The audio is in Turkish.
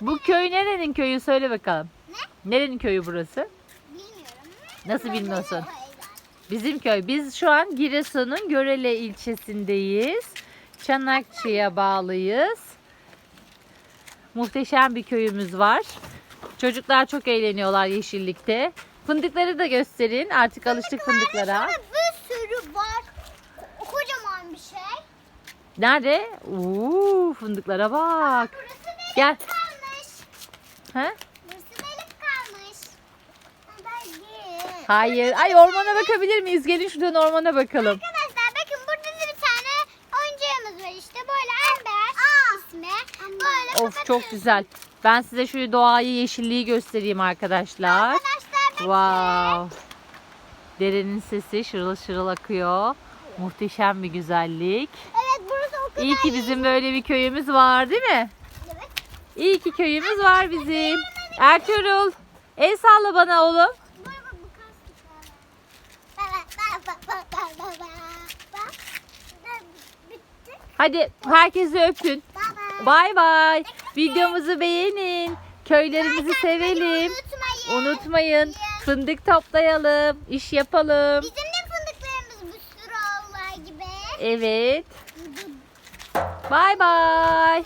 Bu köy nerenin köyü söyle bakalım. Ne? Nerenin köyü burası? Bilmiyorum. Nasıl bilmiyorsun? Bizim köy. Biz şu an Giresun'un Görele ilçesindeyiz. Çanakçı'ya bağlıyız. Muhteşem bir köyümüz var. Çocuklar çok eğleniyorlar yeşillikte. Fındıkları da gösterin. Artık alıştık fındıklara. Bir sürü var. Kocaman bir şey. Nerede? Oo, fındıklara bak. Gel. Ha? Burası delik kalmış. Hadi. Hayır. Ay ormana bakabilir miyiz? Gelin şuradan ormana bakalım. Arkadaşlar bakın burada da bir tane oyuncağımız var işte böyle Amber ismi. Böyle Of çok güzel. Ben size şu doğayı, yeşilliği göstereyim arkadaşlar. Arkadaşlar bakın. Wow. Derenin sesi şırıl şırıl akıyor. Muhteşem bir güzellik. Evet burası o kadar İyi ki bizim böyle bir köyümüz var değil mi? İyi ki köyümüz var bizim. Ertuğrul, el salla bana oğlum. Hadi herkesi öpün. Bay bay. Videomuzu beğenin. Köylerimizi sevelim. Unutmayın. Fındık toplayalım. iş yapalım. Bizim de fındıklarımız bir sürü Allah gibi. Evet. Bay bay.